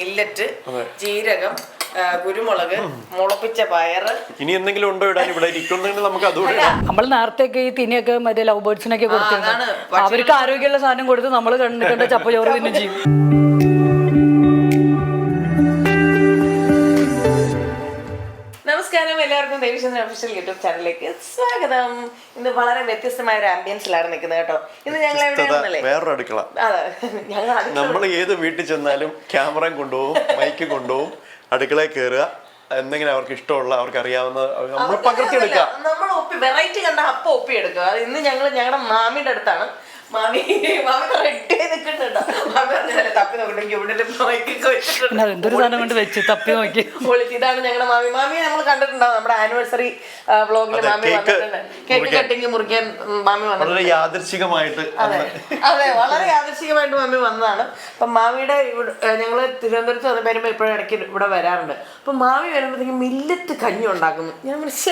Millet ജീരകം കുരുമുളക് മുളപ്പിച്ച പയറ് ഇനി എന്തെങ്കിലും ഉണ്ടോ ഇടാൻ? ഇവിടെ ഇരിക്കുന്നുണ്ടെങ്കിൽ നമുക്ക് അതുകൂടെ ഇടാം. നമ്മൾ നേരത്തെയൊക്കെ ഈ തിനിയൊക്കെ മറ്റേ ലവ് ബേർഡ്സിനൊക്കെ അതാണ്. അവർക്ക് ആരോഗ്യമുള്ള സാധനം കൊടുത്ത് നമ്മൾ കണ്ടിട്ടുണ്ട് ചപ്പ ചോറ് തിന്നും ചെയ്യും. എല്ലാവർക്കും ദേവിചന്ദ്രൻ ഒഫീഷ്യൽ യൂട്യൂബ് ചാനലിലേക്ക് സ്വാഗതം. ഇന്ന് വളരെ വ്യത്യസ്തമായ ഒരു ആംബിയൻസിലാണ് നിൽക്കുന്നത് കേട്ടോ. ഇന്ന് ഞങ്ങൾ എവിടെയാണെന്നല്ലേ വേറൊരു അടുക്കള. അതെ. ഞങ്ങൾ നമ്മൾ ഏത് വീട്ടിൽ ചെന്നാലും ക്യാമറ കൊണ്ടുപോകും മൈക്ക് കൊണ്ടുപോകും അടുക്കളയിൽ കയറുക എന്തെങ്കിലും അവർക്ക് ഇഷ്ടമുള്ള അവർക്ക് അറിയാവുന്ന നമ്മൾ പകർത്തിയെടുക്കുക നമ്മൾ ഒപ്പി വെറൈറ്റി കണ്ട അപ്പ ഒപ്പി എടുക്കുക അത് ഇന്ന് ഞങ്ങൾ ഞങ്ങളുടെ മാമിയുടെ അടുത്താണ്. മാമി മാമി റെഡി നിൽക്കുന്നുണ്ടോ. മാമി പറഞ്ഞല്ലേ തപ്പി നോക്കണ്ടെങ്കിൽ ഇവിടെ മൈക്കൊക്കെ വെച്ചിട്ടുണ്ട് പിന്നെ സാധനം കൊണ്ട് വെച്ച് തപ്പി നോക്കി. ഇതാണ് ഞങ്ങളുടെ മാമി. മാമിയെ നമ്മൾ കണ്ടിട്ടുണ്ടാവും നമ്മുടെ ആനിവേഴ്സറി വ്ളോഗിൽ മാമി കേക്ക് വന്നിട്ടുണ്ട്. കേക്ക്. കട്ടിങ് മുറിക്കാൻ മാമി വന്നിട്ടുണ്ട്. വളരെ യാദൃശികമായിട്ട് അതെ അതെ വളരെ യാദൃശികമായിട്ട് മാമി വന്നതാണ്. അപ്പം മാമിയുടെ ഇവിടെ ഞങ്ങൾ ഞങ്ങൾ തിരുവനന്തപുരത്ത് വന്ന് വരുമ്പോൾ ഇപ്പോഴും ഇടയ്ക്ക് ഇവിടെ വരാറുണ്ട്. അപ്പം മാമി വരുമ്പോഴത്തേക്കും മില്ലത്ത് കഞ്ഞി ഉണ്ടാക്കുന്നു. ഞാൻ വിളിച്ച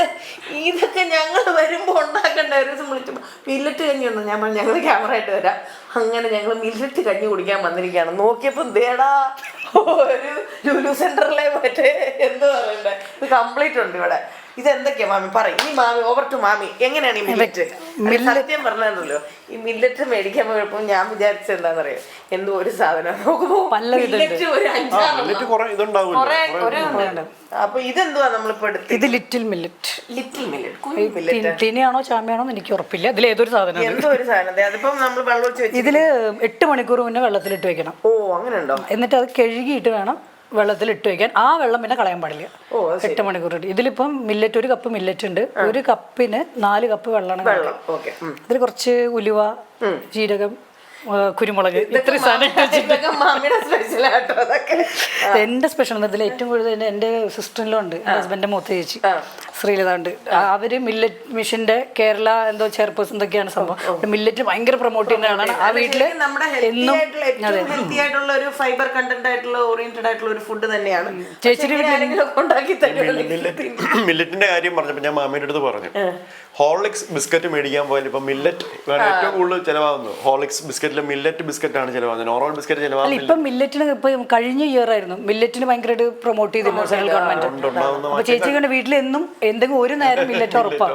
ഇതൊക്കെ ഞങ്ങൾ വരുമ്പോൾ ഉണ്ടാക്കേണ്ട. ഒരു ദിവസം വിളിച്ചപ്പോൾ മില്ലറ്റ് കഞ്ഞി ഉണ്ടോ? ഞാൻ ഞങ്ങൾ ക്യാമറ ആയിട്ട് വരാം. അങ്ങനെ ഞങ്ങൾ മില്ലറ്റ് കഞ്ഞി കുടിക്കാൻ വന്നിരിക്കുകയാണ്. നോക്കിയപ്പോ ദേടാ ഒരു ലുലു സെന്ററിലെ മറ്റേ എന്ത് പറയണ്ടേ? ഇത് കംപ്ലീറ്റ് ഉണ്ട് ഇവിടെ. ഇത് എന്തൊക്കെയാ മാമി? പറയും. ഈ മാമി ഓവർ ടു മാമി. എങ്ങനെയാണ് ഈ മില്ലറ്റ് സത്യം പറഞ്ഞല്ലോ ഈ മില്ലറ്റ് മേടിക്കാൻ പോയപ്പോൾ ഞാൻ വിചാരിച്ചത് എന്താണെന്നറിയോ എന്തോ ഒരു സാധനം. നോക്കുമ്പോ പലവിധമുണ്ട്. ഒരു അഞ്ചാറ് എന്നിട്ട് കുറെ ഇതുണ്ടാവില്ല കുറെ ഒരു അപ്പൊ ഇതെന്തുവാ നമ്മളിപ്പോ എടുത്ത്? ഇത് ലിറ്റിൽ മില്ലറ്റ് ലിറ്റിൽ മില്ലറ്റ് തിനിയാണോ ചാമയാണോ എന്ന് എനിക്ക് ഉറപ്പില്ല. ഇതിൽ ഏതൊരു സാധനം എന്തോ ഒരു സാധനം ദേ, അതിപ്പം നമ്മൾ വെള്ളം ഇതിൽ എട്ട് മണിക്കൂർ മുന്നേ വെള്ളത്തിലിട്ട് വെക്കണം. ഓ അങ്ങനെ ഉണ്ടോ? എന്നിട്ട് അത് കഴുകിയിട്ട് വേണം വെള്ളത്തിൽ ഇട്ട് വയ്ക്കാൻ. ആ വെള്ളം പിന്നെ കളയാൻ പാടില്ല. എട്ട് മണിക്കൂർ ഇട്ട്. ഇതിലിപ്പം മില്ലറ്റ് ഒരു കപ്പ് മില്ലറ്റ് ഉണ്ട്. ഒരു കപ്പിന് നാല് കപ്പ് വെള്ളമാണ് വെള്ളം. ഓക്കെ. കുറച്ച് ഉലുവ ജീരകം കുരുമുളക് ഇത്ര സാധനം എന്റെ സ്പെഷ്യൽ ഇതിൽ ഏറ്റവും കൂടുതൽ എന്റെ സിസ്റ്ററിലുണ്ട് സിസ്റ്ററിലും ഉണ്ട്. ഹസ്ബൻഡിന്റെ മൂത്ത ചേച്ചി. ശ്രീലത ഉണ്ട് അവർ മില്ലറ്റ് മിഷന്റെ കേരള എന്തോ ചെയർപേഴ്സൺ എന്തൊക്കെയാണ് സംഭവം. മില്ലറ്റ് ഭയങ്കര പ്രൊമോട്ട് ചെയ്യുന്നതാണ് ആ വീട്ടിൽ എന്നും ആയിട്ടുള്ള ഹെൽത്തി ആയിട്ടുള്ള ഒരു ഫൈബർ കണ്ടന്റ് ആയിട്ടുള്ള ഓറിയന്റഡ് ആയിട്ടുള്ള ഒരു ഫുഡ് തന്നെയാണ്. ചേച്ചിയുടെ മില്ലറ്റിന്റെ കാര്യം പറഞ്ഞപ്പോ ഞാൻ മാമിയുടെ അടുത്ത് പറഞ്ഞു. ഹോളിക്സ് ബിസ്ക്കറ്റ് മേടിക്കാൻ പോയാൽ ഇപ്പൊ മില്ലറ്റ് ഏറ്റവും കൂടുതൽ ചിലവാകുന്നു ഹോളിക്സ് ബിസ്ക്കറ്റിലെ മില്ലറ്റ് ബിസ്ക്കറ്റ് ആണ് ചിലവാകുന്നത്. നോർമൽ ബിസ്ക്കറ്റ് ചെലവാകുന്നത് ഇപ്പൊ മില്ലറ്റിന് ഇപ്പൊ കഴിഞ്ഞ ഇയർ ആയിരുന്നു. മില്ലറ്റിന് ഭയങ്കരമായിട്ട് പ്രൊമോട്ട് ചെയ്തിരുന്നു സെൻട്രൽ ഗവൺമെന്റ്. ചേച്ചിയുടെ വീട്ടിൽ എന്നും എന്തെങ്കിലും ഒരു നേരം മില്ലറ്റ് ഉറപ്പാണ്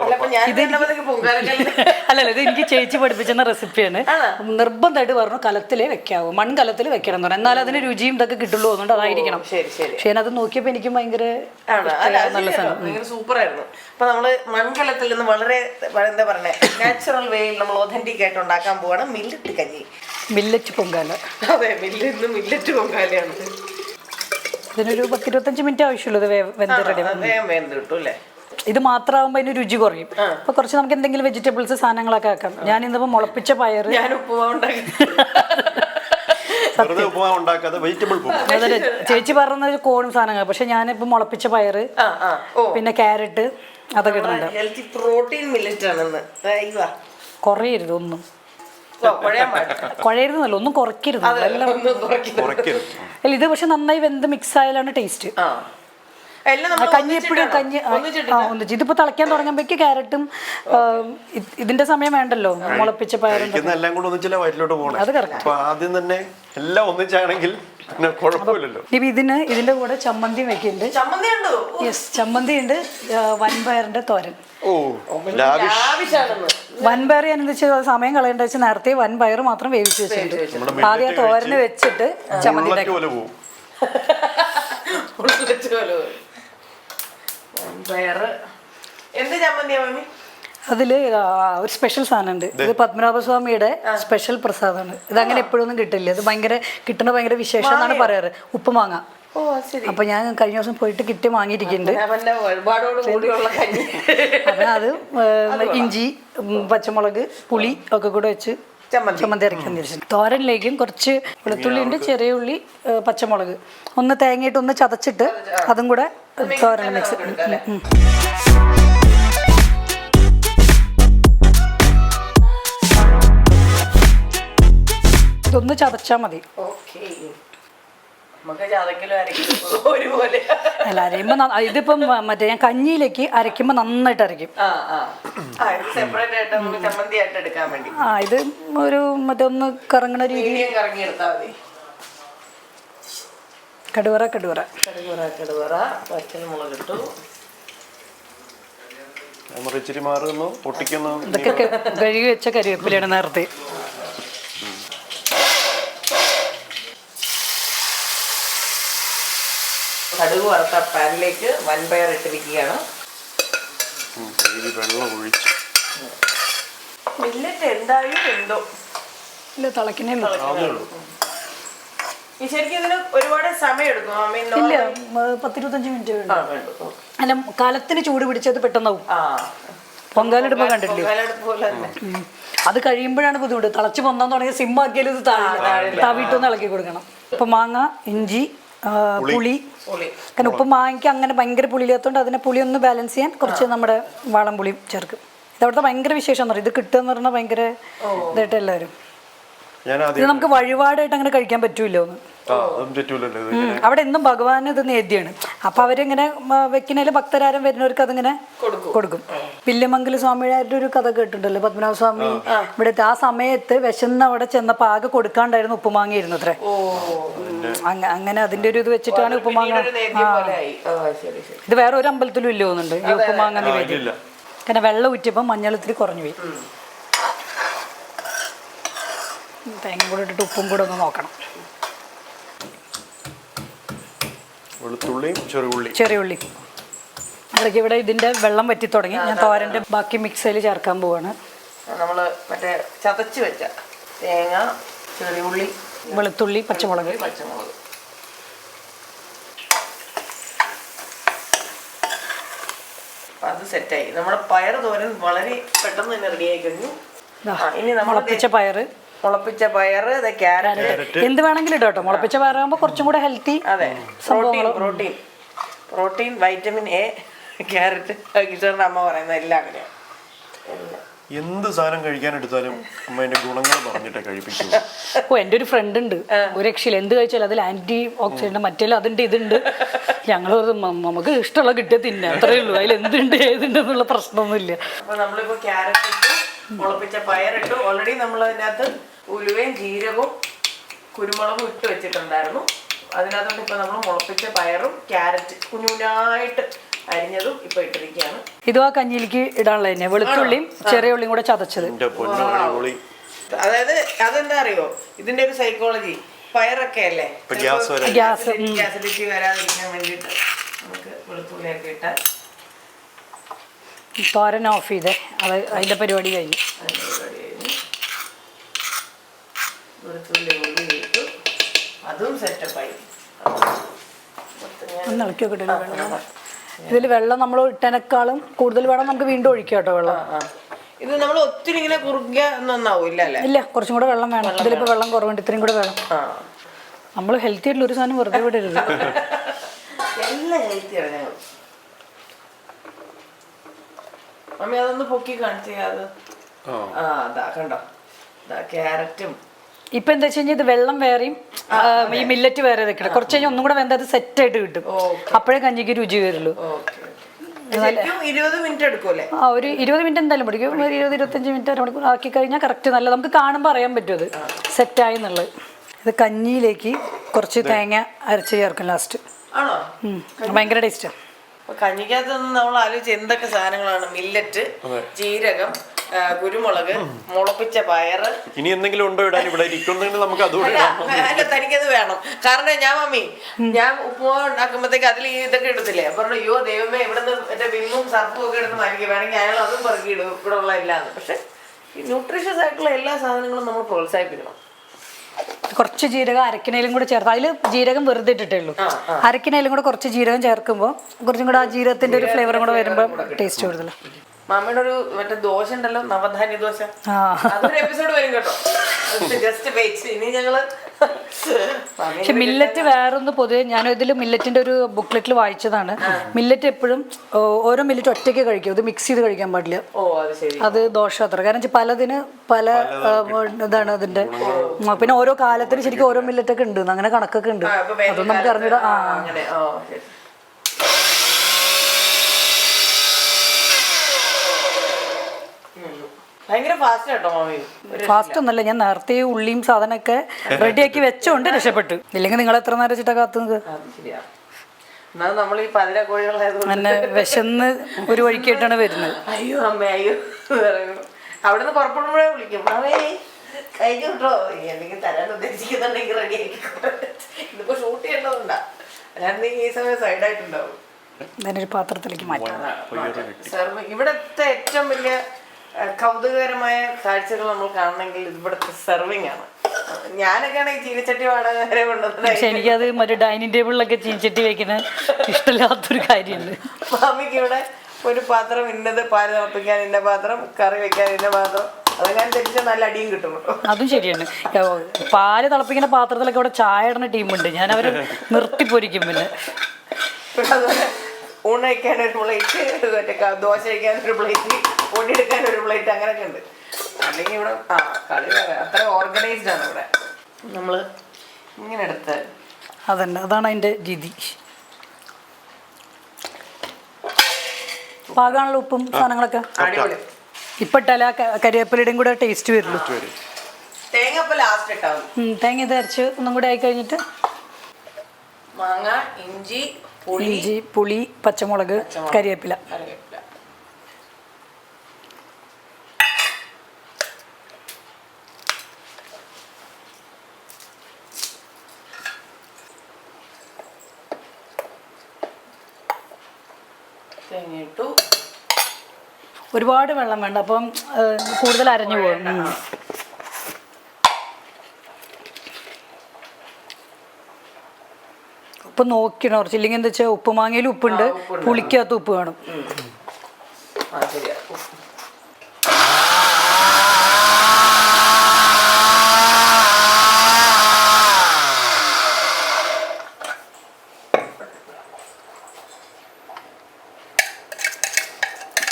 അല്ലല്ല ഇത് എനിക്ക് ചേച്ചി പഠിപ്പിച്ചെന്ന റെസിപ്പിയാണ്. നിർബന്ധമായിട്ട് പറഞ്ഞു കലത്തിലേ വെക്കാവൂ. മൺകലത്തിൽ വെക്കണം എന്ന് പറഞ്ഞു എന്നാൽ അതിന് രുചിയും ഇതൊക്കെ കിട്ടുള്ളൂ അതുകൊണ്ട് അതായിരിക്കണം. പക്ഷെ അത് നോക്കിയപ്പോൾ എനിക്ക് ഭയങ്കര ആണ്? അല്ല സൂപ്പറായിരുന്നു. അപ്പൊ നമ്മൾ മൺകലത്തിൽ നിന്ന് വളരെ എന്താ പറയണേ നാച്ചുറൽ വേയിൽ നമ്മൾ ഒതന്റിക് ആയിട്ട് ഉണ്ടാക്കാൻ പോവാണ് മില്ലറ്റ് കഞ്ഞി. മില്ലറ്റ് പൊങ്കാല. അതെ മില്ലിന്ന് മില്ലറ്റ് പൊങ്കാലയാണ് ഇതിനൊരു പത്തിരുപത്തഞ്ച് മിനിറ്റ് ആവശ്യമുള്ളത് വെന്ത് റെഡി വേഗം വേഗം കിട്ടും അല്ലേ? ഇത് മാത്രമാകുമ്പോൾ അതിന് രുചി കുറയും. അപ്പൊ കുറച്ച് നമുക്ക് എന്തെങ്കിലും വെജിറ്റബിൾസ് സാധനങ്ങളൊക്കെ ആക്കാം. ഞാൻ ഇന്നിപ്പോ മുളപ്പിച്ച പയർ ഞാൻ ചേച്ചി പറഞ്ഞത് കോണും സാധനങ്ങൾ പക്ഷെ ഞാനിപ്പോ മുളപ്പിച്ച പയർ ആ ആ. ഓ. പിന്നെ ക്യാരറ്റ് അതൊക്കെ ഇടുന്നുണ്ട് പ്രോട്ടീൻ മില്ലറ്റ് ആണെന്ന്. അയ്യോ കുറയരുത് ഒന്നും. കുഴയരുതെന്നല്ല ഒന്നും കുറയ്ക്കരുത്. അല്ല ഇത് പക്ഷെ നന്നായി വെന്ത് മിക്സ് ആയാലാണ് ടേസ്റ്റ് കഞ്ഞി എപ്പോഴും കഞ്ഞി ഒന്നിച്ച്. ഇതിപ്പോ തിളയ്ക്കാൻ തുടങ്ങുമ്പോഴേക്ക് ക്യാരറ്റും ഇത് ഇതിന്റെ സമയം വേണ്ടല്ലോ മുളപ്പിച്ച പയറും എല്ലാം കൂടെ ഒന്നിച്ചല്ലേ വയറ്റിലോട്ട് പോകണേ അത്. ആദ്യം തന്നെ എല്ലാം ഒന്നിച്ചാണെങ്കിൽ ഇനി ഇതിന് ഇതിന്റെ കൂടെ ചമ്മന്തി വെക്കുന്നുണ്ട്. ചമ്മന്തി ഉണ്ടോ? യെസ് ചമ്മന്തി ഉണ്ട് വൻപയറിന്റെ തോരൻ. വൻപയർ ഞാൻ എന്താ വെച്ചാൽ സമയം കളയേണ്ട വെച്ച് നേരത്തെ വൻപയർ മാത്രം വേവിച്ച് വെച്ചിട്ടുണ്ട്. ആദ്യം ആ തോരന് വെച്ചിട്ട് ചമ്മന്തി ഉണ്ടാക്കി പോലെ പോവും ഉള്ളിച്ച് പോലെ പോയി. പയറ് എന്ത് ചമ്മന്തിയാ മമ്മി അതിൽ ഒരു സ്പെഷ്യൽ സാധനം ഉണ്ട് ഇത് പത്മനാഭസ്വാമിയുടെ സ്പെഷ്യൽ പ്രസാദമാണ്. ഇത് അങ്ങനെ എപ്പോഴൊന്നും കിട്ടില്ല. ഇത് ഭയങ്കര കിട്ടണ ഭയങ്കര വിശേഷം എന്നാണ് പറയാറ്. ഉപ്പുമാങ്ങ ഓ ശരി. അപ്പൊ ഞാൻ കഴിഞ്ഞ ദിവസം പോയിട്ട് കിട്ടി വാങ്ങിയിരിക്കുന്നുണ്ട് അപ്പൊ അത് ഇഞ്ചി പച്ചമുളക് പുളി ഒക്കെ കൂടെ വെച്ച് ചമ്മന്തി. തിരിച്ചു തോരനിലേക്കും കുറച്ച് വെളുത്തുള്ളി ഉണ്ട് ചെറിയ ഉള്ളി പച്ചമുളക്. ഒന്ന് തേങ്ങയിട്ട് ഒന്ന് ചതച്ചിട്ട് അതും കൂടെ തോരൻ മിക്സ്. ഇതൊന്ന് ചതച്ചാൽ മതി. അല്ല അരയുമ്പോ ഇതിപ്പം മറ്റേ ഞാൻ കഞ്ഞിയിലേക്ക് അരയ്ക്കുമ്പോൾ നന്നായിട്ട് അരയ്ക്കും. ആ ഇത് ഒരു മറ്റേ ഒന്ന് കറങ്ങണ രീതി. കടുവറ കടുവറ. കടുവറ കടുവറ പച്ചമുളക് ഇട്ടു നമ്മൾ ഇച്ചിരി മാറുന്നു പൊട്ടിക്കുന്നു. ഇതൊക്കെ കഴുകി വെച്ച കരിവേപ്പിലയാണ് നേരത്തെ. കടുക് വറുത്ത പാനിലേക്ക് വൻപയർ ഇട്ടിരിക്കുകയാണ്. വെള്ളം ഒഴിച്ച്. മില്ലറ്റ് എന്തായാലും എന്തോ ഇല്ല തിളക്കിനേ ഉള്ളൂ. ശരിക്കും ഇതിന് ഒരുപാട് സമയം എടുക്കും ഇല്ല പത്തിരുപത്തഞ്ച് മിനിറ്റ് അല്ല കലത്തിന് ചൂട് പിടിച്ചത് പെട്ടെന്നാവും. ആ. പൊങ്കാലിടുമ്പോ കണ്ടിട്ടില്ലേ. അത് കഴിയുമ്പോഴാണ് ബുദ്ധിമുട്ട്. തിളച്ച് പൊന്താൻ തുടങ്ങിയ സിമ്മാക്കിയാലും ഇത് താഴെ താവിട്ടൊന്ന് ഇളക്കി കൊടുക്കണം. ഇപ്പൊ മാങ്ങ ഇഞ്ചി പുളി. പുളി. കാരണം ഉപ്പ് മാങ്ങയ്ക്ക് അങ്ങനെ ഭയങ്കര പുളിയില്ലാത്തതുകൊണ്ട് അതിനെ പുളി ഒന്ന് ബാലൻസ് ചെയ്യാൻ കുറച്ച് നമ്മുടെ വാളം പുളിയും ചേർക്കും. ഇതവിടുത്തെ ഭയങ്കര വിശേഷം എന്ന് പറയും. ഇത് കിട്ടുക എന്ന് പറഞ്ഞാൽ ഭയങ്കര ഇതായിട്ട് എല്ലാവരും. ഇത് നമുക്ക് വഴിപാടായിട്ട് അങ്ങനെ കഴിക്കാൻ പറ്റൂല്ലോ എന്ന് അവിടെ എന്നും ഭഗവാൻ ഇത് നേദ്യാണ്. അപ്പൊ അവരിങ്ങനെ വെക്കിനേൽ ഭക്തരാരം വരുന്നവർക്ക് അതിങ്ങനെ കൊടുക്കും. വില്യമംഗല സ്വാമിയുടെ ഒരു കഥ കേട്ടിട്ടുണ്ടല്ലോ പത്മനാഭ സ്വാമി ഇവിടെ ആ. സമയത്ത് വിശന്ന് അവിടെ ചെന്നപ്പോ ആകെ കൊടുക്കാണ്ടായിരുന്നു ഉപ്പുമാങ്ങയിരുന്നു അത്രേ ഓ അങ്ങനെ അതിന്റെ ഒരു ഇത് വെച്ചിട്ടാണ് ഉപ്പുമാങ്ങ ഇത് വേറെ ഒരു അമ്പലത്തിലും ഇല്ല തോന്നുന്നുണ്ട് ഈ ഉപ്പുമാങ്ങ നിവേദ്യം കാരണം വെള്ളം ഊറ്റിയപ്പോൾ മഞ്ഞളത്തിൽ കുറഞ്ഞു പോയി. തേങ്ങ കൂടെ ഇട്ടിട്ട് ഉപ്പും കൂടെ ഒന്ന് നോക്കണം. വെളുത്തുള്ളിയും ചെറുള്ളി ചെറിയ ഉള്ളി അതൊക്കെ ഇവിടെ ഇതിന്റെ വെള്ളം വറ്റി തുടങ്ങി. ഞാൻ തോരന്റെ ബാക്കി മിക്സിയിൽ ചേർക്കാൻ പോവാണ്. നമ്മൾ മറ്റേ ചതച്ച് വെച്ച തേങ്ങ ചെറിയുള്ളി വെളുത്തുള്ളി പച്ചമുളക്. പച്ചമുളക്. അത് സെറ്റായി. നമ്മുടെ പയർ തോരൻ വളരെ പെട്ടെന്ന് തന്നെ റെഡിയായി കഴിഞ്ഞു. ഇനി നമ്മൾ പയർ പയറ്. മുളപ്പിച്ച പയർ ക്യാരറ്റ്. എന്ത് വേണമെങ്കിലും ഇടട്ടോ കേട്ടോ. മുളപ്പിച്ച പയറാകുമ്പോൾ കുറച്ചും കൂടെ ഹെൽത്തി അതെ. Protein protein protein vitamin A carrot. കിഷോറിന്റെ അമ്മ പറയുന്ന എല്ലാം അങ്ങനെയാണ് എന്ത് സാധനം കഴിക്കാൻ എടുത്താലും അമ്മ അതിന്റെ ഗുണങ്ങൾ പറഞ്ഞിട്ടേ കഴിപ്പിക്കൂ. ഓ എന്റെ ഒരു ഫ്രണ്ട് ഉണ്ട്. ഒരു രക്ഷയിൽ എന്ത് കഴിച്ചാലും അതിൽ ആന്റി ഓക്സിഡന്റ് മറ്റേലും അതിന്റെ ഇതുണ്ട്. ഞങ്ങൾ നമുക്ക് ഇഷ്ടമുള്ള കിട്ടിയ തിന്നെ. അത്രേ ഉള്ളൂ. അതിൽ എന്തുണ്ട് ഏതുണ്ട് എന്നുള്ള പ്രശ്നമൊന്നുമില്ല. അപ്പൊ നമ്മളിപ്പോ ക്യാരറ്റ് ഇട്ട് മുളപ്പിച്ച പയറിട്ട്. ഓൾറെഡി നമ്മൾ അതിനകത്ത് ഉലുവയും ജീരകവും കുരുമുളകും ഇട്ട് വെച്ചിട്ടുണ്ടായിരുന്നു. അതിനകത്തോട്ട് ഇപ്പൊ നമ്മൾ മുളപ്പിച്ച പയറും ക്യാരറ്റ് കുഞ്ഞുനായിട്ട് അരിഞ്ഞതും ഇപ്പൊ ഇട്ടിരിക്കുകയാണ്. ഇതും ആ കഞ്ഞിയിലേക്ക് ഇടാനുള്ള തന്നെ വെളുത്തുള്ളിയും ചെറിയ ഉള്ളിയും കൂടെ ചതച്ചത്. അതായത് അതെന്താ അറിയോ? ഇതിന്റെ ഒരു സൈക്കോളജി പയറൊക്കെ അല്ലേ? ഗ്യാസ് വരെ ഗ്യാസ് ഗ്യാസിഡിറ്റി വരാതിരിക്കാൻ വേണ്ടിയിട്ട് നമുക്ക് വെളുത്തുള്ളിയൊക്കെ ഇട്ടാൽ. തോരൻ ഓഫ് ചെയ്തേ. അത് അതിന്റെ പരിപാടി കഴിഞ്ഞു. സെറ്റപ്പായി. ഒന്ന് ഇളക്കി നോക്കട്ടെ വെള്ളം. ഇതിൽ വെള്ളം നമ്മൾ ഇട്ടനേക്കാളും കൂടുതൽ വേണം നമുക്ക് വീണ്ടും ഒഴിക്കാം കേട്ടോ വെള്ളം. ഇത് നമ്മൾ ഒത്തിരി ഇങ്ങനെ കുറുകിയ നന്നാവില്ല ഇല്ല അല്ലേ? ഇല്ല കുറച്ചും കൂടെ വെള്ളം വേണം. ഇതിലിപ്പോൾ വെള്ളം കുറവുണ്ട് ഇത്രയും കൂടെ വേണം. ആ. നമ്മൾ ഹെൽത്തി ആയിട്ടുള്ള ഒരു സാധനം വെറുതെ വിടരുത് എല്ലാം ഹെൽത്തിയാണ് ഞങ്ങൾ മമ്മി അതൊന്ന് പൊക്കി കാണിച്ചേ അത്? ആ അതാ കണ്ടോ? ഇതാ ക്യാരറ്റും. ഇപ്പൊ എന്താ വെച്ച് കഴിഞ്ഞാൽ ഇത് വെള്ളം വേറെയും ഈ മില്ലറ്റ് വേറെ വെക്കണം. കുറച്ച് കഴിഞ്ഞാൽ ഒന്നും കൂടെ വെന്ത് അത് സെറ്റ് ആയിട്ട് കിട്ടും. അപ്പോഴേ കഞ്ഞിക്ക് രുചി വരുള്ളൂ. ആ ഒരു ഇരുപത് മിനിറ്റ് എന്തായാലും പിടിക്കും. ഒരു ഇരുപത് ഇരുപത്തഞ്ച് മിനിറ്റ് അരമണിക്കൂർ ആക്കി കഴിഞ്ഞാൽ കറക്റ്റ് നല്ല നമുക്ക് കാണുമ്പോൾ അറിയാൻ പറ്റും അത്. സെറ്റായി എന്നുള്ളത്. ഇത് കഞ്ഞിയിലേക്ക് കുറച്ച് തേങ്ങ അരച്ച് ചേർക്കും ലാസ്റ്റ് ആണോ? ഭയങ്കര ടേസ്റ്റാണ് കഞ്ഞിക്കകത്തൊന്നും നമ്മൾ ആലോചിച്ച് എന്തൊക്കെ സാധനങ്ങളാണ്? മില്ലറ്റ് ജീരകം കുരുമുളക് മുളപ്പിച്ച പയറ് ഇനി എന്തെങ്കിലും ഉണ്ടോ ഇടാൻ? ഇവിടെ ഇരിക്കുന്നെങ്കിൽ നമുക്ക് അതുകൂടെ അല്ല ഇടാം. അല്ല തനിക്കത് വേണം. കാരണം ഞാൻ മമ്മി ഞാൻ ഉപ്പുമാവ് ഉണ്ടാക്കുമ്പോഴത്തേക്ക് അതിൽ ഈ ഇതൊക്കെ എടുത്തില്ലേ പറഞ്ഞു, അയ്യോ ദൈവമേ ഇവിടുന്ന് എന്റെ മറ്റേ വിമ്മും സർപ്പും ഒക്കെ എടുത്ത് മരിക്കും. വേണമെങ്കിൽ അയാൾ അതും പെറുക്കിയിടും ഇവിടെ ഉള്ള എല്ലാന്ന് പക്ഷെ ഈ ന്യൂട്രീഷ്യസ് ആയിട്ടുള്ള എല്ലാ സാധനങ്ങളും നമ്മൾ പ്രോത്സാഹിപ്പിക്കണം. കുറച്ച് ജീരകം അരക്കിനയിലും കൂടെ ചേർത്ത്. അതിൽ ജീരകം വെറുതെ ഇട്ടിട്ടേ ഉള്ളൂ അരക്കിനയിലും കൂടെ കുറച്ച് ജീരകം ചേർക്കുമ്പോൾ കുറച്ചും കൂടെ ആ ജീരകത്തിന്റെ ഒരു ഫ്ലേവറും കൂടെ വരുമ്പോൾ ടേസ്റ്റ് കൂടുതലാണ് മാമയുടെ ഒരു മറ്റേ ദോശ ഉണ്ടല്ലോ നവധാന്യ ദോശ. ആ. അതൊരു എപ്പിസോഡ് വരും കേട്ടോ. ജസ്റ്റ് വെയിറ്റ് ഇനി ഞങ്ങൾ പക്ഷെ മില്ലറ്റ് വേറൊന്ന് പൊതുവെ ഞാൻ ഇതിൽ മില്ലറ്റിന്റെ ഒരു ബുക്ക്ലെറ്റിൽ വായിച്ചതാണ്. മില്ലറ്റ് എപ്പോഴും ഓരോ മില്ലറ്റ് ഒറ്റയ്ക്ക് കഴിക്കും. ഇത് മിക്സ് ചെയ്ത് കഴിക്കാൻ പാടില്ല. ഓ അത് ദോഷ അത് ദോഷം അത്ര. കാരണം പലതിന് പല ഇതാണ് അതിന്റെ. പിന്നെ ഓരോ കാലത്തിന് ശരിക്കും ഓരോ മില്ലറ്റൊക്കെ ഉണ്ട്. അങ്ങനെ കണക്കൊക്കെ ഉണ്ട്. അതൊന്നും നമുക്ക് അറിഞ്ഞൂടാ. ആ ആ, അങ്ങനെ ഓ ശരി ഉം. ഭയങ്കര ഫാസ്റ്റ് കേട്ടോ മാമി. ഫാസ്റ്റ് ഒന്നല്ല ഞാൻ നേരത്തെ ഉള്ളിയും സാധനമൊക്കെ റെഡിയാക്കി വെച്ചോണ്ട് രക്ഷപ്പെട്ടു. ഇല്ലെങ്കിൽ നിങ്ങൾ എത്ര നേരം വെച്ചിട്ടാ കാത്തു നമ്മൾ ഈ പതിര കോഴികളായതുകൊണ്ട് എന്നെ വിശന്ന് ഒരു വഴിക്കായിട്ടാണ് വരുന്നത്. അയ്യോ അമ്മ അയ്യോ അവിടെ അവിടുന്ന് പുറപ്പെടുമ്പോഴേ വിളിക്കും. അവേ കഴിഞ്ഞു കേട്ടോ. എന്തെങ്കിലും തരാൻ ഉദ്ദേശിക്കുന്നുണ്ടെങ്കിൽ റെഡി ആക്കിക്കോട്ടെ ഇതിപ്പോ ഷൂട്ട് ചെയ്യേണ്ടതുണ്ടാ. അല്ലാണ്ട് ഈ സമയം സൈഡായിട്ടുണ്ടാവും അതിനൊരു പാത്രത്തിലേക്ക് മാറ്റാം. ഇവിടുത്തെ ഏറ്റവും വലിയ കൗതുകകരമായ കാഴ്ചകൾ നമ്മൾ കാണണമെങ്കിൽ ഇവിടുത്തെ സെർവിങ് ആണ്. ഞാനൊക്കെ ആണെങ്കിൽ ചീനച്ചട്ടി വാടകരെ കൊണ്ടുവന്നത്. പക്ഷെ എനിക്കത് മറ്റേ ഡൈനിങ് ടേബിളിലൊക്കെ ചീഞ്ചട്ടി വെക്കുന്ന ഇഷ്ടമില്ലാത്തൊരു കാര്യമുണ്ട്. മാമിക്ക് ഇവിടെ ഒരു പാത്രം ഇന്നത് പാൽ തിളപ്പിക്കാൻ ഇന്ന പാത്രം കറി വെക്കാൻ ഇന്ന പാത്രം. അതിനനുസരിച്ച് നല്ല അടിയും കിട്ടും. അതും ശരിയാണ്. പാൽ തിളപ്പിക്കുന്ന പാത്രത്തിലൊക്കെ ഇവിടെ ചായ ഇടുന്ന ടീമുണ്ട്. ഞാൻ അവർ നിർത്തിപ്പൊരിക്കും പിന്നെ. ഊണ് വയ്ക്കാൻ ഒരു പ്ലേറ്റ് ദോശ വയ്ക്കാൻ ഒരു പ്ലേറ്റ്. പൊടിയെടുക്കാൻ ഒരു പ്ലേറ്റ് അങ്ങനെയൊക്കെ ഉണ്ട് അല്ലെങ്കിൽ ഇവിടെ ആ കളി അത്ര ഓർഗനൈസ്ഡ് ആണ് ഇവിടെ. നമ്മൾ ഇങ്ങനെ എടുത്ത് അതന്നെ അതാണ് അതിന്റെ രീതി. പാകാണല്ലോ ഉപ്പും സാധനങ്ങളൊക്കെ? അടിപൊളി. ഇപ്പം ഇട്ടാലേ ആ കരിവേപ്പിലയുടെയും കൂടെ ടേസ്റ്റ് വരുള്ളൂ. തേങ്ങ ലാസ്റ്റ് തേങ്ങ ഇത് അരച്ച് ഒന്നും കൂടെ ആയി കഴിഞ്ഞിട്ട് മാങ്ങ ഇഞ്ചി പുളി ഇഞ്ചി പുളി പച്ചമുളക് കരിവേപ്പില. തേങ്ങ ഇട്ടു ഒരുപാട് വെള്ളം വേണ്ട അപ്പം കൂടുതൽ അരഞ്ഞു പോകും. ഇപ്പൊ ഉപ്പ് നോക്കണം കുറച്ച്. ഇല്ലെങ്കിൽ എന്താ വെച്ചാൽ ഉപ്പ് മാങ്ങയിൽ ഉപ്പുണ്ട്. പുളിക്കകത്ത് ഉപ്പ് വേണം. ശരിയാ.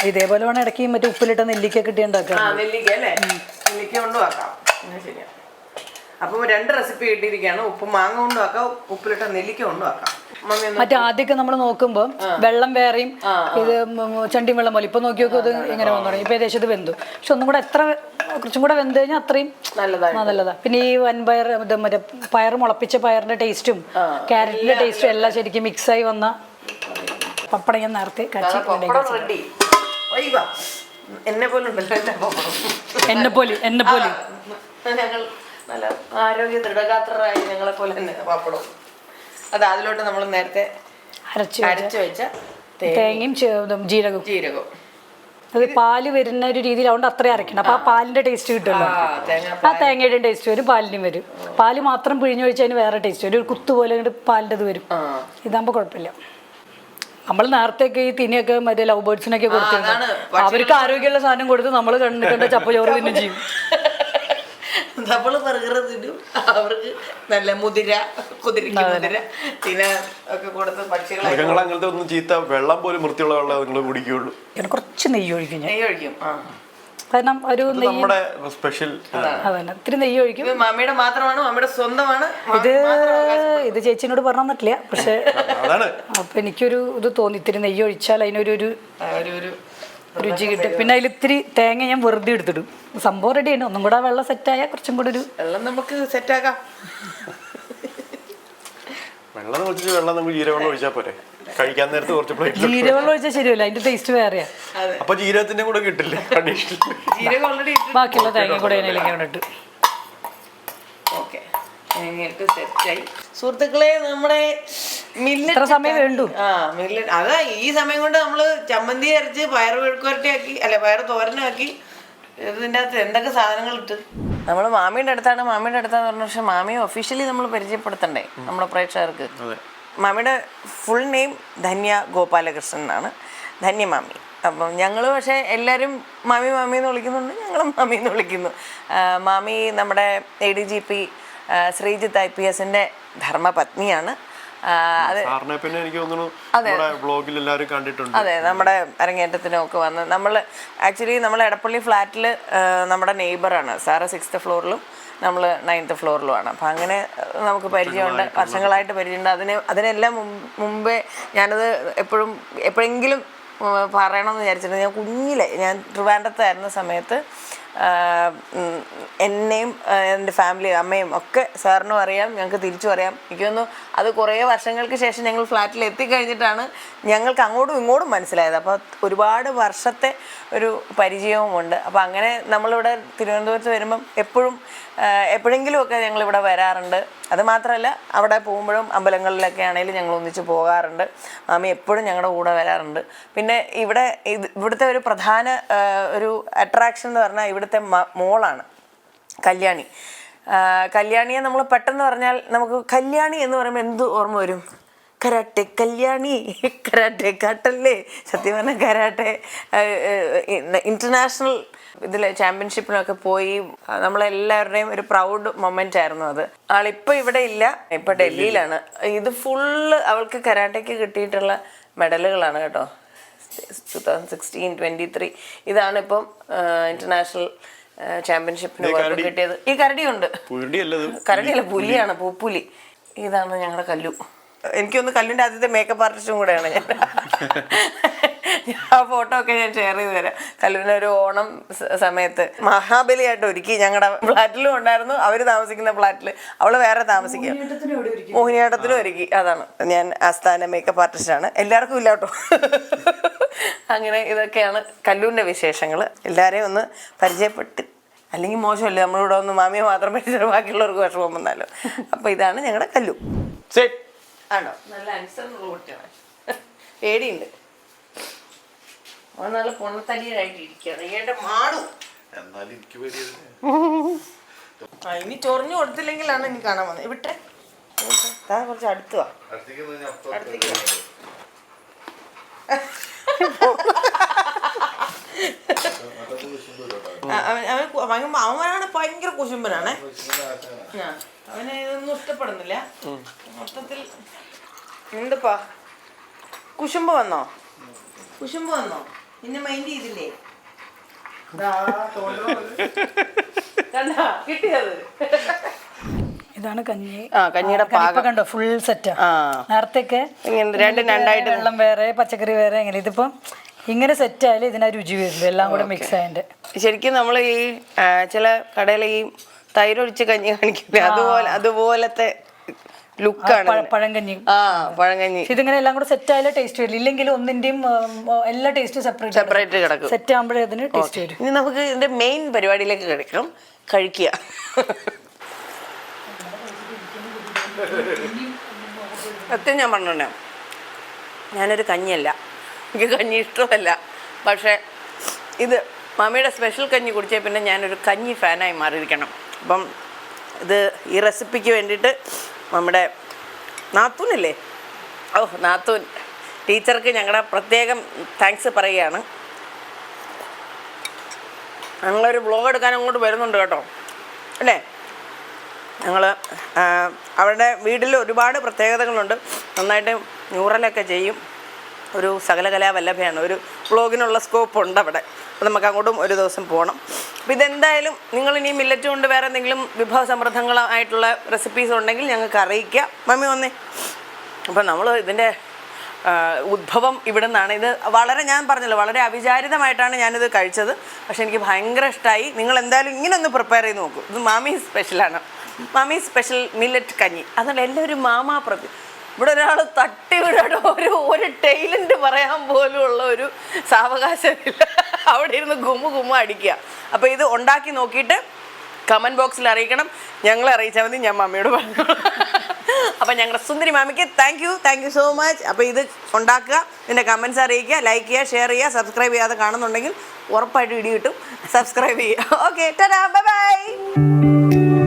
ഇതേപോലെ വേണം ഇടയ്ക്ക് മറ്റേ ഉപ്പിലിട്ട നെല്ലിക്ക കിട്ടി ഉണ്ടാക്കാം നെല്ലിക്ക അല്ലേ? നെല്ലിക്ക കൊണ്ടും ശരിയാ. അപ്പം രണ്ട് റെസിപ്പി കിട്ടിയിരിക്കുകയാണ്. ഉപ്പ് മാങ്ങ കൊണ്ടുവാക്കാം ഉപ്പിലിട്ട നെല്ലിക്ക കൊണ്ടുവാക്കാം മറ്റേ ആദ്യമൊക്കെ നമ്മൾ നോക്കുമ്പോൾ വെള്ളം വേറെയും ഇത് ചണ്ടി വെള്ളം പോലെ. ഇപ്പൊ നോക്കി നോക്കി ഇത് ഇങ്ങനെ വന്നു തുടങ്ങി. ഇപ്പൊ ഏകദേശം ഇത് വെന്തു. പക്ഷെ ഒന്നും കൂടെ എത്ര കുറച്ചും കൂടെ വെന്ത് കഴിഞ്ഞാൽ അത്രയും നല്ലതായി ആ, നല്ലതാ. പിന്നെ ഈ വൻപയർ ഇത് മറ്റേ പയർ മുളപ്പിച്ച പയറിന്റെ ടേസ്റ്റും ക്യാരറ്റിന്റെ ടേസ്റ്റും എല്ലാം ശരിക്കും മിക്സ് ആയി വന്ന പപ്പടയും ഞാൻ നേരത്തെ കച്ചി ഒയ്വാ എന്നെ പോലെ ഉണ്ടല്ലോ എന്നെ പോലെ എന്നെ പോലെ. ഞങ്ങൾ നല്ല ആരോഗ്യ ദൃഢഗാത്രരായി ഞങ്ങളെ പോലെ തന്നെ പാപ്പടവും. അത് അതിലോട്ട് നമ്മൾ നേരത്തെ അരച്ച് അരച്ചു വെച്ച തേങ്ങയും ചേർന്നും ജീരകവും. ജീരകവും. ജീരകം അത് പാൽ വരുന്ന ഒരു രീതിയിൽ അതുകൊണ്ട് അത്രയും അരക്കണം അപ്പൊ ആ പാലിന്റെ ടേസ്റ്റ് കിട്ടുമല്ലോ. ആ തേങ്ങ ആ തേങ്ങയുടെ ടേസ്റ്റ് വരും പാലിനും വരും. പാൽ മാത്രം പിഴിഞ്ഞൊഴിച്ചതിന് വേറെ ടേസ്റ്റ് വരും. ഒരു കുത്തുപോലെ പാലിന്റെ ഇത് വരും. ഇതാകുമ്പോൾ കുഴപ്പമില്ല. നമ്മൾ നേരത്തെയൊക്കെ ഈ തിനിയൊക്കെ മറ്റേ ലവ് ബേർഡ്സിനൊക്കെ കൊടുത്തിരുന്നു അവർക്ക് ആരോഗ്യമുള്ള സാധനം കൊടുത്ത് നമ്മൾ കണ്ണു കണ്ട ചപ്പചോറ് തിന്നും ചെയ്യും. നമ്മൾ ബർഗർ തിന്നും. അവർക്ക് നല്ല മുതിര കുതിരയ്ക്ക് മുതിര തിന ഒക്കെ കൊടുത്ത് പക്ഷികളെ മൃഗങ്ങൾ അങ്ങനത്തെ ഒന്നും ചീത്ത വെള്ളം പോലും വൃത്തിയുള്ള വെള്ളം നിങ്ങൾ കുടിക്കുകയുള്ളൂ. കുറച്ച് നെയ്യ് ഒഴിക്കും നെയ്യ് ഒഴിക്കും ആ. കാരണം ഒരു നമ്മുടെ സ്പെഷ്യൽ അതന്നെ ഇത്തിരി നെയ്യ് ഒഴിക്കും. മമ്മിയുടെ മാത്രമാണ് മമ്മിയുടെ സ്വന്തമാണ്. ഇത് ഇത് ചേച്ചിനോട് പറഞ്ഞു തന്നിട്ടില്ല. പക്ഷെ അപ്പൊ എനിക്കൊരു ഇത് തോന്നി. ഇത്തിരി നെയ്യ് ഒഴിച്ചാൽ അതിനൊരു ഒരു രുചി കിട്ടും. പിന്നെ അതിൽ ഇത്തിരി തേങ്ങ ഞാൻ വെറുതെ എടുത്തിടും. സംഭവം റെഡിയാണ് ഒന്നും കൂടെ ആ വെള്ളം സെറ്റായാൽ കുറച്ചും കൂടെ ഒരു വെള്ളം നമുക്ക് സെറ്റാക്കാം വെള്ളം വെള്ളം നമുക്ക് ജീരവെള്ളം ഒഴിച്ചാൽ പോരെ? കഴിക്കാൻ നേരത്തെ കുറച്ച് പ്ലേറ്റ് ജീരവെള്ളം ഒഴിച്ചാൽ ശരിയല്ല അതിന്റെ ടേസ്റ്റ് വേറെയാ. അപ്പൊ ജീരകത്തിന്റെ കൂടെ കിട്ടില്ലേ കണ്ടീഷൻ ജീരകം ഓൾറെഡി ബാക്കിയുള്ള തേങ്ങ കൂടെ അതിലേക്ക് അവിടെ ഇട്ട് ഓക്കെ. തേങ്ങയിട്ട് സെറ്റായി. സുഹൃത്തുക്കളെ നമ്മുടെ മില്ലറ്റ് എത്ര സമയം വേണ്ടു. ആ മില്ലറ്റ് അതാ ഈ സമയം കൊണ്ട് നമ്മൾ ചമ്മന്തി അരച്ച് പയർ വെഴുക്കുവരട്ടിയാക്കി അല്ല പയർ തോരനാക്കി ഇതിന്റെ അകത്ത് എന്തൊക്കെ സാധനങ്ങൾ ഇട്ട്? നമ്മൾ മാമിയുടെ അടുത്താണ് മാമിയുടെ അടുത്താന്ന് പറഞ്ഞ പക്ഷെ മാമിയെ ഒഫീഷ്യലി നമ്മൾ പരിചയപ്പെടുത്തണ്ടേ നമ്മുടെ പ്രേക്ഷകർക്ക്. മാമിയുടെ ഫുൾ നെയിം ധന്യ ഗോപാലകൃഷ്ണൻ എന്നാണ്. ധന്യ മാമി. അപ്പം ഞങ്ങൾ പക്ഷേ എല്ലാവരും മാമി മാമി എന്ന് വിളിക്കുന്നുണ്ട്. ഞങ്ങളും മാമി എന്ന് വിളിക്കുന്നു. മാമി നമ്മുടെ A D G P Sreejith I P എസിന്റെ ധർമ്മപത്നിയാണ്. സാറിനെ പിന്നെ എനിക്ക് തോന്നുന്നു നമ്മുടെ ബ്ലോഗിൽ എല്ലാവരും കണ്ടിട്ടുണ്ട്. അതെ നമ്മുടെ അരങ്ങേറ്റത്തിനൊക്കെ വന്ന് നമ്മൾ ആക്ച്വലി നമ്മൾ എടപ്പള്ളി ഫ്ലാറ്റിൽ നമ്മുടെ നെയ്ബറാണ് സാറ് സിക്സ്ത് ഫ്ലോറിലും നമ്മൾ നയൻത്ത് ഫ്ലോറിലുമാണ് അപ്പം അങ്ങനെ നമുക്ക് പരിചയമുണ്ട്. വർഷങ്ങളായിട്ട് പരിചയമുണ്ട്. അതിന് അതിനെല്ലാം മുമ്പ് ഞാനത് എപ്പോഴും എപ്പോഴെങ്കിലും പറയണമെന്ന് വിചാരിച്ചിട്ടുണ്ട് ഞാൻ കുഞ്ഞിലെ ഞാൻ ട്രിവാൻഡത്തായിരുന്ന സമയത്ത് എന്നെയും എന്റെ ഫാമിലി അമ്മയും ഒക്കെ സാറിനും അറിയാം ഞങ്ങൾക്ക് തിരിച്ചു അറിയാം. എനിക്ക് തോന്നുന്നു അത് കുറേ വർഷങ്ങൾക്ക് ശേഷം ഞങ്ങൾ ഫ്ലാറ്റിൽ എത്തിക്കഴിഞ്ഞിട്ടാണ് ഞങ്ങൾക്ക് അങ്ങോട്ടും ഇങ്ങോട്ടും മനസ്സിലായത്. അപ്പോൾ ഒരുപാട് വർഷത്തെ ഒരു പരിചയവുമുണ്ട്. അപ്പോൾ അങ്ങനെ നമ്മളിവിടെ തിരുവനന്തപുരത്ത് വരുമ്പം എപ്പോഴും എപ്പോഴെങ്കിലുമൊക്കെ ഞങ്ങളിവിടെ വരാറുണ്ട്. അത് മാത്രമല്ല അവിടെ പോകുമ്പോഴും അമ്പലങ്ങളിലൊക്കെ ആണെങ്കിലും ഞങ്ങൾ ഒന്നിച്ച് പോകാറുണ്ട്. മാമി എപ്പോഴും ഞങ്ങളുടെ കൂടെ വരാറുണ്ട്. പിന്നെ ഇവിടെ ഇത് ഇവിടുത്തെ ഒരു പ്രധാന ഒരു അട്രാക്ഷൻ എന്ന് പറഞ്ഞാൽ ഇവിടുത്തെ മോളാണ്. കല്യാണി. കല്യാണിയെ നമ്മൾ പെട്ടെന്ന് പറഞ്ഞാൽ നമുക്ക് കല്യാണി എന്ന് പറയുമ്പോൾ എന്ത് ഓർമ്മ വരും? കരാട്ടെ കല്യാണി. കരാട്ടെ കാട്ടല്ലേ? സത്യം പറഞ്ഞാൽ കരാട്ടെ. ഇന്റർനാഷണൽ ഇതിൽ ചാമ്പ്യൻഷിപ്പിനൊക്കെ പോയി നമ്മളെല്ലാവരുടെയും ഒരു പ്രൗഡ് മൊമെന്റ് ആയിരുന്നു അത്. ആളിപ്പോൾ ഇവിടെ ഇല്ല. ഇപ്പോൾ ഡൽഹിയിലാണ്. ഇത് ഫുള്ള് അവൾക്ക് കരാട്ടയ്ക്ക് കിട്ടിയിട്ടുള്ള മെഡലുകളാണ് കേട്ടോ. Two thousand sixteen twenty three ഇതാണ് ഇപ്പം ഇന്റർനാഷണൽ ചാമ്പ്യൻഷിപ്പിന്? കിട്ടിയത്. ഈ കരടിയുണ്ട്. കരടിയല്ല പുലിയാണ് പൂപ്പുലി ഇതാണ് ഞങ്ങളുടെ കല്ലു. എനിക്കൊന്ന് കല്ലിന്റെ ആദ്യത്തെ മേക്കപ്പ് ആർട്ടിസ്റ്റും കൂടെയാണ് ഞാൻ. ആ ഫോട്ടോ ഒക്കെ ഞാൻ ഷെയർ ചെയ്ത് തരാം. കല്ലുവിനെ ഒരു ഓണം സമയത്ത് മഹാബലിയായിട്ട് ഒരുക്കി ഞങ്ങളുടെ ഫ്ലാറ്റിലും ഉണ്ടായിരുന്നു. അവർ താമസിക്കുന്ന ഫ്ലാറ്റിൽ അവൾ വേറെ താമസിക്കുക. മോഹിനിയാട്ടത്തിലും ഒരുക്കി. അതാണ്. ഞാൻ ആസ്ഥാന മേക്കപ്പ് ആർട്ടിസ്റ്റാണ് എല്ലാവർക്കും ഇല്ല കേട്ടോ. അങ്ങനെ ഇതൊക്കെയാണ് കല്ലുവിന്റെ വിശേഷങ്ങൾ എല്ലാവരെയും ഒന്ന് പരിചയപ്പെട്ട് അല്ലെങ്കിൽ മോശമല്ലേ? നമ്മളിവിടെ ഒന്ന് മാമിയെ മാത്രം പഠിച്ചിട്ട് ബാക്കിയുള്ളവർക്ക് വിഷമം വന്നാലോ? അപ്പോൾ ഇതാണ് ഞങ്ങളുടെ കല്ലു. സെറ്റ് ആണോ? നല്ല അനുസരണമുള്ള കുട്ടിയാണ്. പേടിയുണ്ട്. അവൻ നല്ല പൊണ്ണത്തടിയായിട്ട് ഇരിക്കുകയാണ്. ഈയുടെ മാടും. എന്നാലും എനിക്ക് പേടിയത് ആ ഇനി ചൊറിഞ്ഞു കൊടുത്തില്ലെങ്കിലാണ് ഇനി കാണാൻ വന്നത്. ഇവിടെ താ കുറച്ച് അടുത്തുവാ അടുത്തേക്ക് അവൻ അവനാണ് ഭയങ്കര കുശുമ്പനാണേ. അവന് ഇതൊന്നും ഇഷ്ടപ്പെടുന്നില്ല. മൊത്തത്തിൽ എന്തപ്പാ? കുശുമ്പ് വന്നോ? കുശുമ്പ് വന്നോ? നിന്നെ മൈൻഡ് ചെയ്തില്ലേ? കിട്ടിയത്. ഇതാണ് കഞ്ഞി. ആ, കഞ്ഞിയുടെ പാകം. കണ്ടോ? ഫുൾ സെറ്റാ ഇങ്ങനെ രണ്ടും രണ്ടായിട്ട് വെള്ളം വേറെ പച്ചക്കറി വേറെ എങ്ങനെ ഇതിപ്പോ ഇങ്ങനെ സെറ്റ് ആയാലും ഇതിനാ രുചി വരുന്നത്. എല്ലാം കൂടെ മിക്സ് ആയതിന്റെ ശരിക്കും നമ്മൾ ഈ ആ, ചില കടയിലെ ഈ തൈരൊഴിച്ച് കഞ്ഞി കാണിക്കില്ലേ അതുപോലെ അതുപോലത്തെ ലുക്കാണ് പഴ- പഴങ്കഞ്ഞി. ആ പഴങ്കഞ്ഞി. പക്ഷെ ഇതിങ്ങനെ എല്ലാം കൂടെ സെറ്റ് ആയാലേ ടേസ്റ്റ് വരില്ല ഇല്ലെങ്കിൽ ഒന്നിന്റെയും ഉം, എല്ലാ ടേസ്റ്റും സെപ്പറേറ്റ് സെപ്പറേറ്റ് കിടക്കും. സെറ്റ് ആകുമ്പോഴേ അതിന് ടേസ്റ്റ് വരും. ഇനി നമുക്ക് ഇതിന്റെ മെയിൻ പരിപാടിയിലേക്ക് കിടക്കണം കഴിക്കുക. സത്യം ഞാൻ പറഞ്ഞോണ്ടേ ഞാനൊരു കഞ്ഞിയല്ല. എനിക്ക് കഞ്ഞി ഇഷ്ടമല്ല. പക്ഷേ ഇത് മമ്മിയുടെ സ്പെഷ്യൽ കഞ്ഞി കുടിച്ചാൽ പിന്നെ ഞാനൊരു കഞ്ഞി ഫാനായി മാറിയിരിക്കണം. അപ്പം ഇത് ഈ റെസിപ്പിക്ക് വേണ്ടിയിട്ട് നമ്മുടെ നാത്തൂനല്ലേ? ഓ നാത്തൂൻ. ടീച്ചർക്ക് ഞങ്ങളുടെ പ്രത്യേകം താങ്ക്സ് പറയുകയാണ്. ഞങ്ങളൊരു ബ്ലോഗ് എടുക്കാൻ അങ്ങോട്ട് വരുന്നുണ്ട് കേട്ടോ. അല്ലേ? ഞങ്ങൾ അവരുടെ വീട്ടിൽ ഒരുപാട് പ്രത്യേകതകളുണ്ട്. നന്നായിട്ട് ന്യൂറലൊക്കെ ചെയ്യും. ഒരു സകലകലാ വല്ലഭയാണ് ഒരു വ്ളോഗിനുള്ള സ്കോപ്പ് ഉണ്ട് അവിടെ. അപ്പോൾ നമുക്ക് അങ്ങോട്ടും ഒരു ദിവസം പോകണം അപ്പോൾ ഇതെന്തായാലും നിങ്ങൾ ഇനി മില്ലറ്റ് കൊണ്ട് വേറെ എന്തെങ്കിലും വിഭവ സമൃദ്ധങ്ങളായിട്ടുള്ള റെസിപ്പീസ് ഉണ്ടെങ്കിൽ ഞങ്ങൾക്ക് അറിയിക്കുക മമ്മി വന്നേ. അപ്പോൾ നമ്മൾ ഇതിന്റെ ഉദ്ഭവം ഇവിടെ നിന്നാണ് ഇത് വളരെ ഞാൻ പറഞ്ഞല്ലോ വളരെ അവിചാരിതമായിട്ടാണ് ഞാനിത് കഴിച്ചത്. പക്ഷേ എനിക്ക് ഭയങ്കര ഇഷ്ടമായി നിങ്ങൾ എന്തായാലും ഇങ്ങനെ ഒന്ന് പ്രിപ്പയർ ചെയ്ത് നോക്കൂ. ഇത് മാമി സ്പെഷ്യലാണ് മാമി സ്പെഷ്യൽ മില്ലറ്റ് കഞ്ഞി. അതുകൊണ്ട് എല്ലാവരും മാമാ പ്രതി ഇവിടെ ഒരാൾ തട്ടി വിടാട്ടോ ഒരു ഒരു ടൈലന്റ് പറയാൻ പോലും ഉള്ള ഒരു സാവകാശമില്ല. അവിടെ ഇരുന്ന് ഗുമ്മു ഗുമ്മ അടിക്കുക. അപ്പോൾ ഇത് ഉണ്ടാക്കി നോക്കിയിട്ട് കമന്റ് ബോക്സിൽ അറിയിക്കണം. ഞങ്ങളെ അറിയിച്ചാൽ മതി ഞാൻ മമ്മിയോട് പറഞ്ഞു. അപ്പം ഞങ്ങളുടെ സുന്ദരി മാമിക്ക് thank you thank you so much അപ്പോൾ ഇത് ഉണ്ടാക്കുക ഇതിന്റെ കമന്റ്സ് അറിയിക്കുക ലൈക്ക് ചെയ്യുക ഷെയർ ചെയ്യുക സബ്സ്ക്രൈബ് ചെയ്യാതെ കാണുന്നുണ്ടെങ്കിൽ ഉറപ്പായിട്ട് ഇടി കിട്ടും. സബ്സ്ക്രൈബ് ചെയ്യുക. Okay bye bye